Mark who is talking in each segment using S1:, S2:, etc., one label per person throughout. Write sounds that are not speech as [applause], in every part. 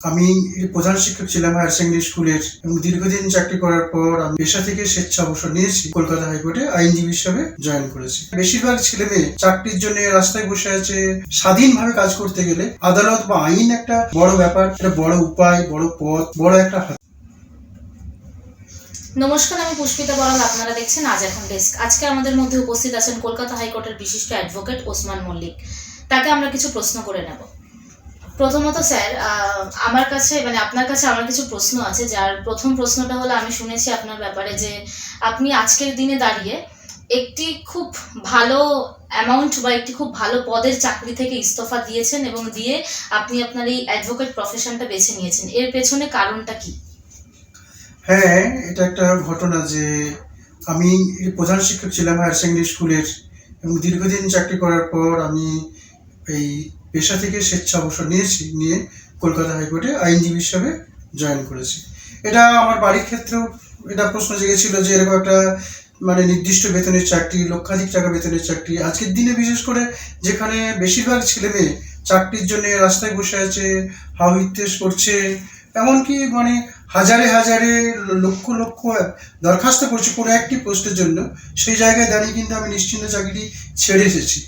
S1: আমি প্রধান শিক্ষক ছিলাম হায়ার সেকেন্ডারি স্কুলের এবং দীর্ঘদিন চাকরি করার পর আমি পেশা থেকে স্বেচ্ছা অবসর নিয়েছি, কলকাতা হাইকোর্টে আইনজীবী হিসাবে জয়েন করেছি। বেশিরভাগ ছেলে মেয়ে চাকরির জন্য রাস্তায় বসে আছে। স্বাধীনভাবে কাজ করতে গেলে আদালত বা আইন একটা বড় ব্যাপার, একটা বড় উপায়, বড় পথ, বড় একটা হাত।
S2: নমস্কার, আমি পুষ্পিতা বড়াল আপনারা দেখছেন আজ এখন ডেস্ক। আজকে আমাদের মধ্যে উপস্থিত আছেন কলকাতা হাইকোর্টের বিশিষ্ট অ্যাডভোকেট ওসমান মল্লিক। তাকে আমরা কিছু প্রশ্ন করে নেব। প্রথমত স্যার আমার কাছে মানে আপনার কাছে আমার কিছু প্রশ্ন আছে, যার প্রথম প্রশ্নটা হলো, আমি শুনেছি আপনার ব্যাপারে যে আপনি আজকের দিনে দাঁড়িয়ে একটি খুব ভালো অ্যামাউন্ট বা একটি খুব ভালো পদের চাকরি থেকে ইস্তফা দিয়েছেন এবং দিয়ে আপনি আপনার এই অ্যাডভোকেট প্রফেশনটা বেছে নিয়েছেন। এর পেছনে কারণটা কি?
S1: হ্যাঁ এটা একটা ঘটনা যে আমি প্রধান শিক্ষক ছিলাম হায়ার সেকেন্ডারি স্কুলের এবং দীর্ঘদিন চাকরি করার পর আমি এই পেশা থেকে স্বেচ্ছা অবসর নিয়েছি, নিয়ে কলকাতা হাইকোর্টে আইনজীবী হিসাবে জয়েন করেছি। এটা আমার বাড়ির ক্ষেত্রেও এটা প্রশ্ন জেগেছিল যে এরকম একটা মানে নির্দিষ্ট বেতনের চাকরি, লক্ষাধিক টাকা বেতনের চাকরি, আজকের দিনে বিশেষ করে যেখানে বেশিরভাগ ছেলে মেয়ে চাকরির জন্য রাস্তায় বসে আছে হাওহিত্যেস করছে, এমনকি মানে হাজারে হাজারে লক্ষ লক্ষ দরখাস্ত করছে কোনো একটি পোস্টের জন্য, সেই জায়গায় দাঁড়িয়ে কিন্তু আমি নিশ্চিন্ত চাকরি ছেড়ে এসেছি।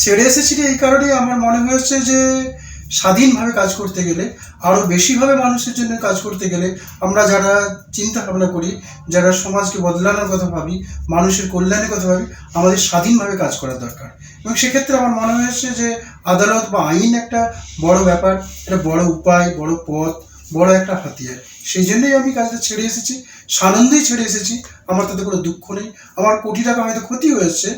S1: ছেড়ে এসেছি এই কারণেই আমার মনে হয়েছে যে স্বাধীনভাবে কাজ করতে গেলে আরও বেশিভাবে মানুষের জন্য কাজ করতে গেলে আমরা যারা চিন্তা ভাবনা করি, যারা সমাজকে বদলানোর কথা ভাবি, মানুষের কল্যাণের কথা ভাবি, আমাদের স্বাধীনভাবে কাজ করা দরকার। এবং সেক্ষেত্রে আমার মনে হয়েছে যে আদালত বা আইন একটা বড় ব্যাপার, একটা বড় উপায়, বড় পথ, বড় একটা হাতিয়ার। সেই জন্যই আমি কাজটা ছেড়ে এসেছি, সানন্দেই ছেড়ে এসেছি। আমার তাতে কোনো দুঃখ নেই। আমার কোটি টাকা হয়তো ক্ষতি হয়েছে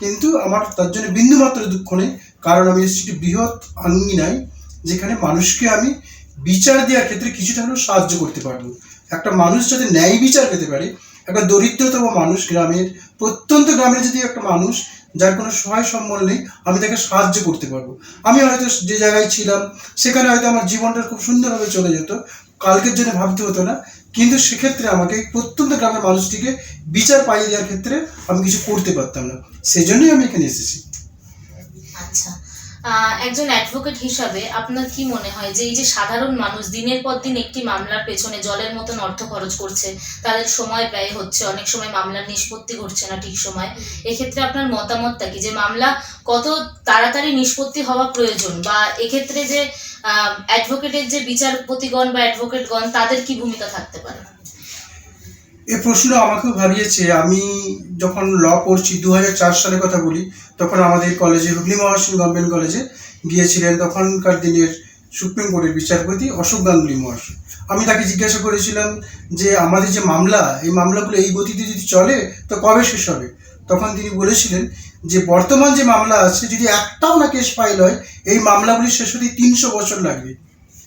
S1: কিন্তু আমার তার জন্য বিন্দুমাত্র দুঃখ নেই। কারণ আমি এসেছি বৃহৎ আঙ্গিনায় যেখানে মানুষকে আমি বিচার দেওয়ার ক্ষেত্রে কিছুটা হলেও সাহায্য করতে পারব। একটা মানুষ যাতে ন্যায় বিচার পেতে পারে, একটা দরিদ্রতম মানুষ গ্রামের, প্রত্যন্ত গ্রামের যদি একটা মানুষ যার কোনো সহায় সম্বল নেই, আমি তাকে সাহায্য করতে পারব। আমি হয়তো যে জায়গায় ছিলাম, সেখানে হয়তো আমার জীবনটা খুব সুন্দরভাবে চলে যেত। কালকের জন্য ভাবতে হতো না কিন্তু সেক্ষেত্রে আমাকে প্রত্যন্ত গ্রামের মানুষটিকে বিচার পাইয়ে দেওয়ার ক্ষেত্রে আমি কিছু করতে পারতাম না। সেই জন্যই আমি এখানে এসেছি।
S2: আচ্ছা। একজন অ্যাডভোকেট হিসাবে আপনার কি মনে হয় যে এই যে সাধারণ মানুষ দিনের পর দিন একটি মামলার পেছনে জলের মতন অর্থ খরচ করছে, তাদের সময় ব্যয় হচ্ছে, অনেক সময় মামলার নিষ্পত্তি ঘটছে না ঠিক সময়, এক্ষেত্রে আপনার মতামতটা কি? যে মামলা কত তাড়াতাড়ি নিষ্পত্তি হওয়া প্রয়োজন বা এক্ষেত্রে যে অ্যাডভোকেটের যে বিচারপতিগণ বা অ্যাডভোকেটগণ তাদের কি ভূমিকা থাকতে পারে?
S1: এ প্রশ্ন আমাকেও ভাবিয়েছে। আমি যখন ল পড়ছি দু হাজার চার সালের কথা বলি, তখন আমাদের কলেজে হুগলি মহাসিন গভর্নমেন্ট কলেজে গিয়েছিলেন তখনকার দিনের সুপ্রিম কোর্টের বিচারপতি অশোক গাঙ্গুলি মহাশয়। আমি তাকে জিজ্ঞাসা করেছিলাম যে, আমাদের যে মামলা, এই মামলাগুলো এই গতিতে যদি চলে, তো কবে শেষ হবে? তখন তিনি বলেছিলেন যে বর্তমান যে মামলা আছে, যদি একটাও না কেস ফাইল হয়, এই মামলাগুলি শেষ হতে তিনশো বছর লাগবে।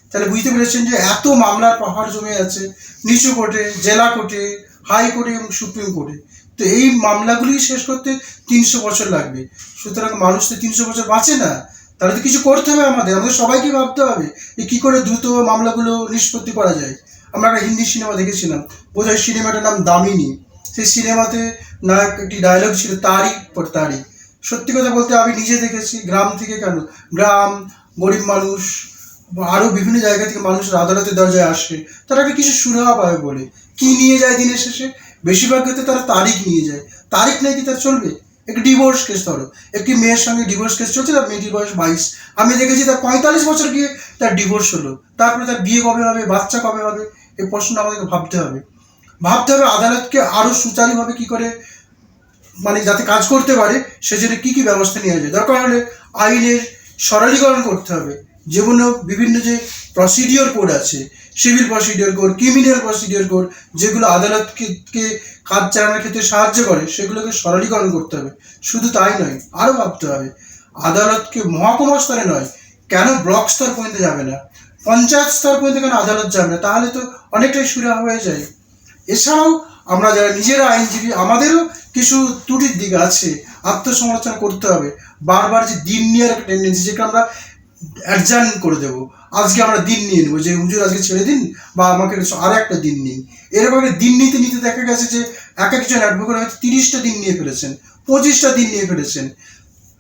S1: তাহলে বুঝতে পেরেছেন যে এত মামলার পাহাড় জমে আছে, নিচু কোর্টে, জেলা কোর্টে হাই কোর্টে এবং সুপ্রিম কোর্টে তো এই মামলাগুলি শেষ করতে তিনশো বছর লাগবে। সুতরাং মানুষ তো তিনশো বছর বাঁচে না। তাহলে তো কিছু করতে হবে আমাদের আমাদের সবাইকে ভাবতে হবে যে কী করে দ্রুত মামলাগুলো নিষ্পত্তি করা যায়। আমরা একটা হিন্দি সিনেমা দেখেছিলাম। বোধহয় সিনেমাটার নাম দামিনী। সেই সিনেমাতে নায়ক একটি ডায়লগ ছিল তারিখ পর তারিখ সত্যি কথা বলতে আমি নিজে দেখেছি, গ্রাম থেকে কেন? গ্রাম, গরিব মানুষ আরও বিভিন্ন জায়গা থেকে মানুষ আদালতের দরজায় আসে। তারা একটা কিছু সুরাহা পাবে বলে? কি নিয়ে যায় দিনের শেষে? বেশিরভাগ ক্ষেত্রে তারা তারিখ নিয়ে যায়। তারিখ নেই কি তার চলবে? একটি ডিভোর্স কেস ধরো। একটি মেয়ের সঙ্গে ডিভোর্স কেস চলছে, তার মেয়েটির বয়স বাইশ। আমি দেখেছি তার পঁয়তাল্লিশ বছর গিয়ে তার ডিভোর্স হলো। তারপরে তার বিয়ে কবে হবে, বাচ্চা কবে হবে? এই প্রশ্নটা আমাদেরকে ভাবতে হবে। ভাবতে হবে আদালতকে আরও সুচারুভাবে কি করে মানে যাতে কাজ করতে পারে, সেজন্য কী কী ব্যবস্থা নেওয়া যায়। দরকার হলে আইনের সরলীকরণ করতে হবে। যেগুলো বিভিন্ন যে প্রসিডিওর কোড আছে civil procedure code criminal procedure code যেগুলো আদালতকে কাজ চালানোর ক্ষেত্রে সাহায্য করে, সেগুলোকে সরলীকরণ করতে হবে। শুধু তাই নয় আরও ভাবতে হবে। আদালতকে মহকুমা স্তরে নয়, কেন ব্লক স্তর পর্যন্ত যাবে না? পঞ্চায়েত স্তর পর্যন্ত কেন আদালত যাবে না? তাহলে তো অনেকটাই সুরা হয়ে যায়। এছাড়াও আমরা যারা নিজেরা আইনজীবী, আমাদেরও কিছু ত্রুটির দিক আছে। আত্মসমালোচনা করতে হবে। বারবার যে দিন নেওয়ার একটা টেন্ডেন্সি যেটা আমরা অ্যাডজার্ন করে দেবো। আজকে আমরা দিন নিয়ে নেব, যে হুজুর আজকে ছেড়ে দিন বা আমাকে আর একটা দিন নিন। এরকম দিন নিতে নিতে দেখা গেছে যে এক একজন অ্যাডভোকেট হয়তো তিরিশটা দিন নিয়ে ফেলেছেন, পঁচিশটা দিন নিয়ে ফেলেছেন।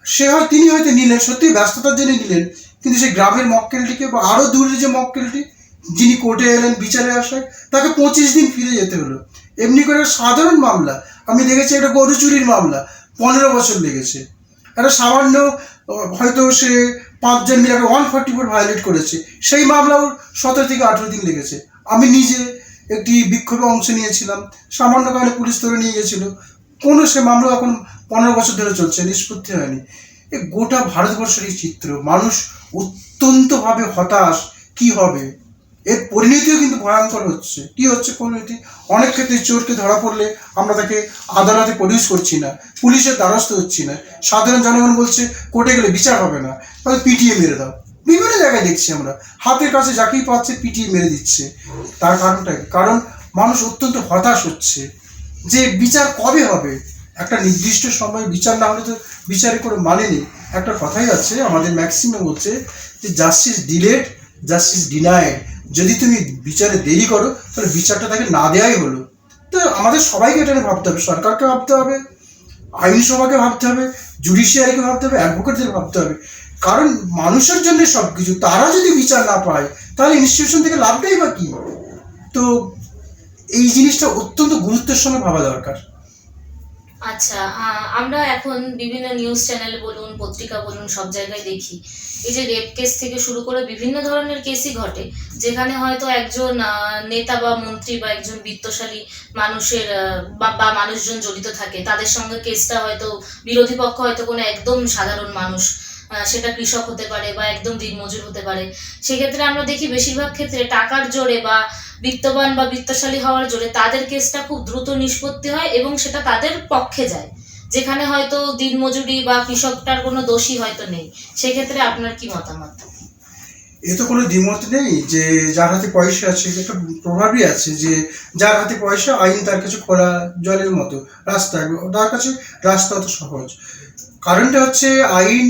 S1: সে হয় তিনি হয়তো নিলেন সত্যি ব্যস্ততার জন্য নিলেন, কিন্তু সেই গ্রামের মক্কেলটিকে বা আরও দূরে যে মক্কেলটি যিনি কোর্টে এলেন বিচারে আসায় তাকে পঁচিশ দিন ফিরে যেতে হলো। এমনি করে সাধারণ মামলা, আমি দেখেছি একটা গরু চুরির মামলা, পনেরো বছর লেগেছে। একটা সামান্য, হয়তো সে পাঁচজন মিলে ওয়ান ফর্টি ফোর ভায়োলেট করেছে, সেই মামলাও সতেরো থেকে আঠেরো দিন লেগেছে। আমি নিজে একটি বিক্ষোভে অংশ নিয়েছিলাম, সামান্য কারণে পুলিশ ধরে নিয়ে গেছিল। কোনো সে মামলা এখন পনেরো বছর ধরে চলছে, নিষ্পত্তি হয়নি। এ গোটা ভারতবর্ষের এই চিত্র, মানুষ অত্যন্তভাবে হতাশ, কি হবে? এর পরিণতিও কিন্তু ভয়ঙ্কর হচ্ছে। কি হচ্ছে পরিণতি? অনেক ক্ষেত্রে চোরকে ধরা পড়লে আমরা তাকে আদালতে প্রডিউস করছি না, পুলিশের দ্বারস্থ হচ্ছি না। সাধারণ জনগণ বলছে, কোর্টে গেলে বিচার হবে না, তাহলে পিটিএ মেরে দাও। বিভিন্ন জায়গায় দেখছি আমরা, হাতের কাছে যাকেই পাচ্ছে পিটিএ মেরে দিচ্ছে। তার কারণটা কারণ মানুষ অত্যন্ত হতাশ হচ্ছে যে বিচার কবে হবে? একটা নির্দিষ্ট সময় বিচার না হলে তো বিচারে করে মানে নেই। একটা কথাই আছে, আমাদের ম্যাক্সিমাম হচ্ছে যে জাস্টিস ডিলেড জাস্টিস ডিনায়েড যদি তুমি বিচারে দেরি করো, তাহলে বিচারটা তাকে না দেওয়াই হলো। তো আমাদের সবাইকে এটা নিয়ে ভাবতে হবে, সরকারকে ভাবতে হবে, আইনসভাকে ভাবতে হবে, জুডিশিয়ারিকে ভাবতে হবে অ্যাডভোকেটদের ভাবতে হবে। কারণ মানুষের জন্য সব কিছু তারা যদি বিচার না পায়, তাহলে ইনস্টিটিউশন থেকে লাভটাই বা কী? তো এই জিনিসটা অত্যন্ত গুরুত্বের সঙ্গে ভাবা দরকার।
S2: আচ্ছা আমরা এখন বিভিন্ন নিউজ চ্যানেল বলুন, পত্রিকা বলুন, সব জায়গায় দেখি। এই যে রেপ কেস থেকে শুরু করে বিভিন্ন ধরনের কেসই ঘটে, যেখানে হয়তো একজন নেতা বা মন্ত্রী বা একজন বিত্তশালী মানুষের বা মানুষজন জড়িত থাকে, তাদের সঙ্গে কেসটা হয়তো বিরোধী পক্ষ হয়তো কোনো একদম সাধারণ মানুষ সেটা কৃষক হতে পারে বা একদম দিনমজুর হতে পারে। সেক্ষেত্রে আমরা দেখি বেশিরভাগ ক্ষেত্রে টাকার জোরে বা বিত্তবান বা বিত্তশালী হওয়ার জোরে তাদের কেসটা খুব দ্রুত নিষ্পত্তি হয় এবং সেটা তাদের পক্ষে যায়। যেখানে হয়তো দিনমজুরি বা কৃষকটার কোনো দোষী হয়তো নেই। সেক্ষেত্রে আপনার কি মতামত?
S1: এ তো কোনো দ্বিমত নেই যে যার হাতে পয়সা আছে একটা প্রভাবই আছে যে যার হাতে পয়সা, আইন তার কাছে খোলা জলের মতো, রাস্তা। তার কাছে রাস্তা অত সহজ। কারণটা হচ্ছে আইন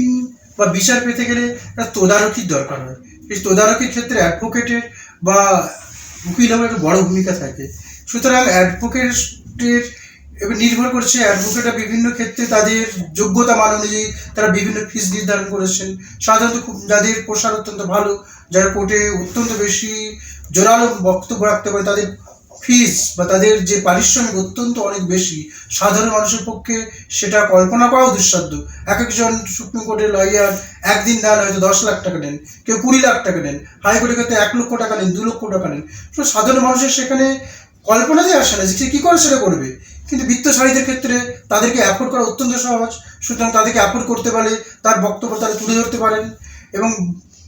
S1: বা বিচার পেতে গেলে একটা তদারকির দরকার হয়। এই তদারকির ক্ষেত্রে অ্যাডভোকেটের বা উকিল আমার একটা বড় ভূমিকা থাকে। সুতরাং অ্যাডভোকেটের এবার নির্ভর করছে অ্যাডভোকেটরা বিভিন্ন ক্ষেত্রে তাদের যোগ্যতা মান অনুযায়ী তারা বিভিন্ন ফিস নির্ধারণ করেছেন। সাধারণত খুব যাদের প্রসার অত্যন্ত ভালো, যারা কোর্টে অত্যন্ত বেশি জোরালো বক্তব্য রাখতে পারে, তাদের ফিস বা তাদের যে পারিশ্রমিক অত্যন্ত অনেক বেশি, সাধারণ মানুষের পক্ষে সেটা কল্পনা করাও দুঃসাধ্য। এক একজন সুপ্রিম কোর্টের লয়ার একদিন দেন হয়তো দশ লাখ টাকা নেন, কেউ কুড়ি লাখ টাকা নেন হাইকোর্টের ক্ষেত্রে এক লক্ষ টাকা নেন, দু লক্ষ টাকা নেন। তো সাধারণ মানুষের সেখানে কল্পনাতেই আসে না যে সে কী করে সেটা করবে। কিন্তু বিত্তশালীদের ক্ষেত্রে তাদেরকে অ্যাফোর্ড করা অত্যন্ত সহজ। সুতরাং তাদেরকে অ্যাফোর্ড করতে পারলে তার বক্তব্য তারা তুলে ধরতে পারেন। এবং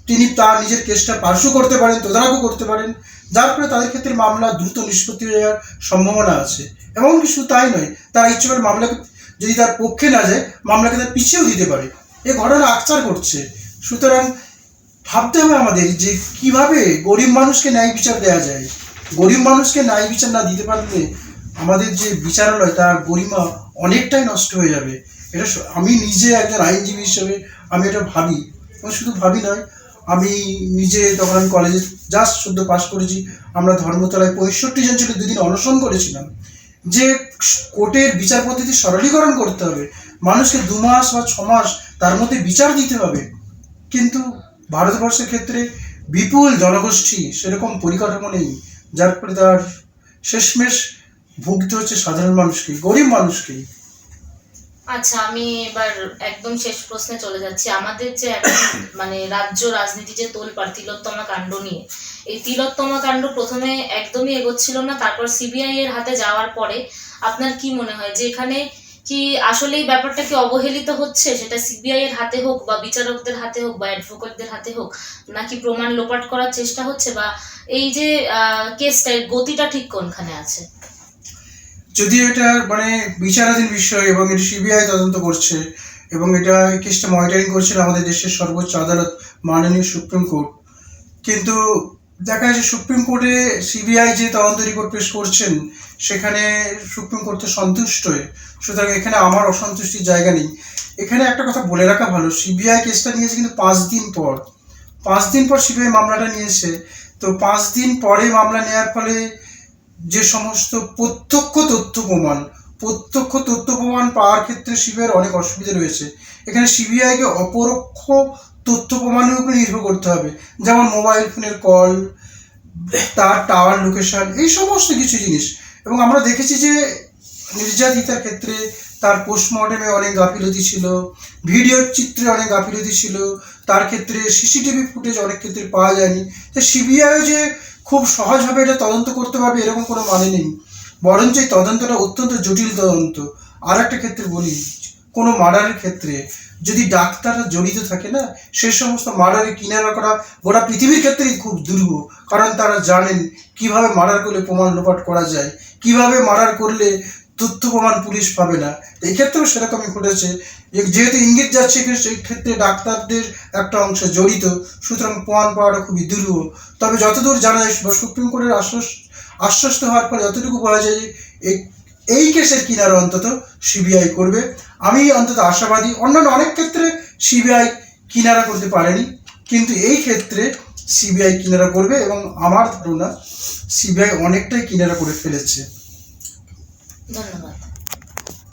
S1: তিনি তার নিজের কেসটা পার্শ্ব করতে পারেন, তদারকও করতে পারেন। যার ফলে তাদের ক্ষেত্রে মামলা দ্রুত নিষ্পত্তি হয়ে যাওয়ার সম্ভাবনা আছে। এমনকি কিছু তাই নয়, তারা ইচ্ছে করে মামলাকে, যদি তার পক্ষে না যায়, মামলাকে তার পিছিয়েও দিতে পারে। এ ঘটনা আকচার করছে সুতরাং ভাবতে হবে আমাদের যে কীভাবে গরিব মানুষকে ন্যায় বিচার দেওয়া যায়। গরিব মানুষকে ন্যায় বিচার না দিতে পারলে আমাদের যে বিচারালয়, তার গরিমা অনেকটাই নষ্ট হয়ে যাবে। এটা আমি নিজে একজন আইনজীবী হিসেবে আমি এটা ভাবি। এবং শুধু ভাবি নয় আমি নিজে তখন আমি কলেজে জাস্ট সদ্য পাশ করেছি। আমরা ধর্মতলায় পঁয়ষট্টি জন ছিল, দুদিন অনশন করেছিলাম। যে কোর্টের বিচার পদ্ধতি সরলীকরণ করতে হবে, মানুষকে দু মাস বা ছ মাস তার মধ্যে বিচার দিতে হবে। কিন্তু ভারতবর্ষের ক্ষেত্রে বিপুল জনগোষ্ঠী সেরকম পরিকাঠামো নেই, যার ফলে তার শেষমেশ ভুগতে হচ্ছে সাধারণ মানুষকেই, গরিব মানুষকেই।
S2: আচ্ছা আমি এবার একদম শেষ প্রশ্নে চলে যাচ্ছি। আমাদের যে [coughs] মানে রাজ্য রাজনীতি যে তোলপাড় তিলোত্তমা কাণ্ড নিয়ে, এই তিলোত্তমা কাণ্ড প্রথমে একদমই এগোচ্ছিল না, তারপর সিবিআই এর হাতে যাওয়ার পরে আপনার কি মনে হয়? যে এখানে কি আসলে এই ব্যাপারটা কি অবহেলিত হচ্ছে? সেটা সিবিআই এর হাতে হোক বা বিচারকদের হাতে হোক বা অ্যাডভোকেটদের হাতে হোক, নাকি প্রমাণ লোপাট করার চেষ্টা হচ্ছে? বা এই যে কেসটা গতিটা ঠিক কোনখানে আছে?
S1: যদিও এটা মানে বিচারাধীন বিষয় এবং এটি সিবিআই তদন্ত করছে এবং এটা কেসটা মনিটরিং করছেন আমাদের দেশের সর্বোচ্চ আদালত, মাননীয় সুপ্রিম কোর্ট, কিন্তু দেখা যাচ্ছে সুপ্রিম কোর্টে সিবিআই যে তদন্ত রিপোর্ট পেশ করছেন, সেখানে সুপ্রিম কোর্ট তো সন্তুষ্ট সুতরাং এখানে আমার অসন্তুষ্টির জায়গা নেই। এখানে একটা কথা বলে রাখা ভালো, সিবিআই কেসটা নিয়েছে কিন্তু পাঁচ দিন পর। পাঁচ দিন পর সিবিআই মামলাটা নিয়েছে। তো পাঁচ দিন পরে মামলা নেওয়ার ফলে যে সমস্ত প্রত্যক্ষ তথ্য প্রমাণ, প্রত্যক্ষ তথ্য প্রমাণ পাওয়ার ক্ষেত্রে সিবিআইয়ের অনেক অসুবিধা রয়েছে। এখানে সিবিআইকে অপরোক্ষ তথ্য প্রমাণের উপরে নির্ভর করতে হবে। যেমন মোবাইল ফোনের কল, তার টাওয়ার লোকেশন, এই সমস্ত কিছু জিনিস। এবং আমরা দেখেছি যে নির্যাতিতার ক্ষেত্রে তার পোস্টমর্টেমে অনেক গাফিলতি ছিল, ভিডিও চিত্রে অনেক গাফিলতি ছিল, তার ক্ষেত্রে সিসিটিভি ফুটেজ অনেক ক্ষেত্রে পাওয়া যায়নি। তো সিবিআইও যে খুব সহজভাবে এটা তদন্ত করতে পারবে, এরকম কোনো মানে নেই। বরঞ্চ এই তদন্তটা অত্যন্ত জটিল তদন্ত। আর একটা ক্ষেত্রে বলি, কোনো মার্ডারের ক্ষেত্রে যদি ডাক্তাররা জড়িত থাকে না, সে সমস্ত মার্ডারে কিনারা করা গোটা পৃথিবীর ক্ষেত্রেই খুব দুর্ব কারণ তারা জানেন কীভাবে মার্ডার করলে প্রমাণ লোপাট করা যায়, কীভাবে মার্ডার করলে তথ্য প্রমাণ পুলিশ পাবে না। এই ক্ষেত্রেও সেরকমই ঘটেছে। যেহেতু ইঙ্গিত যাচ্ছে সেই ক্ষেত্রে ডাক্তারদের একটা অংশ জড়িত, সুতরাং প্রমাণ পাওয়াটা খুবই দুর্ব তবে যতদূর জানা যায় সুপ্রিম কোর্টের আশ্বাস, আশ্বস্ত হওয়ার পর যতটুকু বলা যায় এই কেসের কিনারা অন্তত সিবিআই করবে। আমি অন্তত আশাবাদী, অন্যান্য অনেক ক্ষেত্রে সিবিআই কিনারা করতে পারেনি, কিন্তু এই ক্ষেত্রে সিবিআই কিনারা করবে এবং আমার ধারণা সিবিআই অনেকটাই কিনারা করে ফেলেছে।
S2: ধন্যবাদ।